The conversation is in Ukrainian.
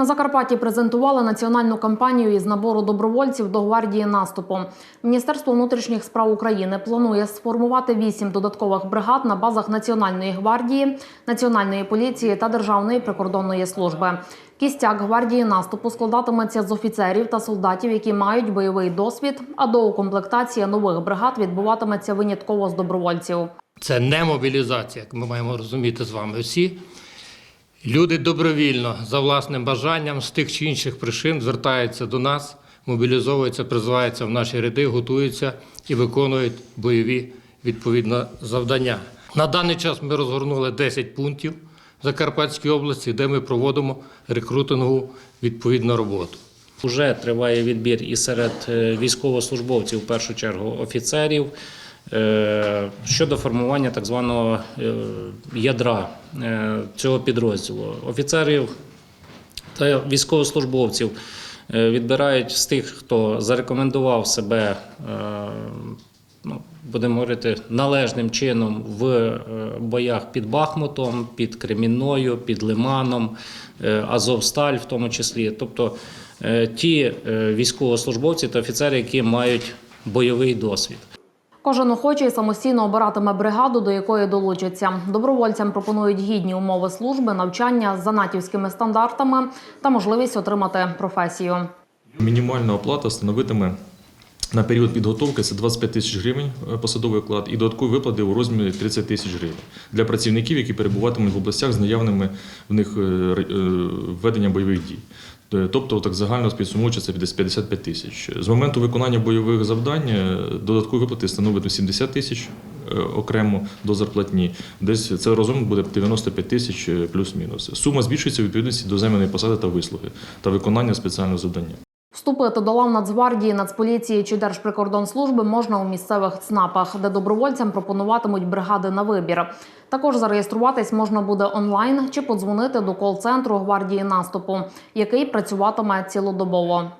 На Закарпатті презентували національну кампанію із набору добровольців до гвардії наступу. Міністерство внутрішніх справ України планує сформувати вісім додаткових бригад на базах Національної гвардії, національної поліції та Державної прикордонної служби. Кістяк гвардії наступу складатиметься з офіцерів та солдатів, які мають бойовий досвід. А доукомплектація нових бригад відбуватиметься винятково з добровольців. Це не мобілізація, як ми маємо розуміти з вами всі. Люди добровільно, за власним бажанням, з тих чи інших причин звертаються до нас, мобілізовуються, призиваються в наші ряди, готуються і виконують бойові відповідно завдання. На даний час ми розгорнули 10 пунктів в Закарпатській області, де ми проводимо рекрутингову відповідну роботу. Уже триває відбір і серед е, військовослужбовців, в першу чергу офіцерів, щодо формування так званого е, ядра е, цього підрозділу. Офіцерів та військовослужбовців е, відбирають з тих, хто зарекомендував себе, е, ну, будемо говорити, належним чином в е, боях під Бахмутом, під Кремінною, під Лиманом, е, Азовсталь в тому числі. Тобто е, ті е, військовослужбовці та офіцери, які мають бойовий досвід. Кожен охочий самостійно обиратиме бригаду, до якої долучиться. Добровольцям пропонують гідні умови служби, навчання за натівськими стандартами та можливість отримати професію. Мінімальна оплата становитиме на період підготовки це 25 тисяч гривень е, посадовий оклад і додаткові виплати у розмірі 30 тисяч гривень для працівників, які перебуватимуть в областях з наявними в них е, е, введення бойових дій. Е, Тобто так загально підсумуючи, це десь 55 тисяч. З моменту виконання бойових завдань е, додаткові виплати становить 70 тисяч е, окремо до зарплатні. Десь це разом буде 95 тисяч плюс-мінус. Сума збільшується в відповідності до земельної посади та вислуги та виконання спеціального завдання. Вступити до лав Нацгвардії, Нацполіції чи Держприкордонслужби можна у місцевих ЦНАПах, де добровольцям пропонуватимуть бригади на вибір. Також зареєструватись можна буде онлайн чи подзвонити до кол-центру гвардії наступу, який працюватиме цілодобово.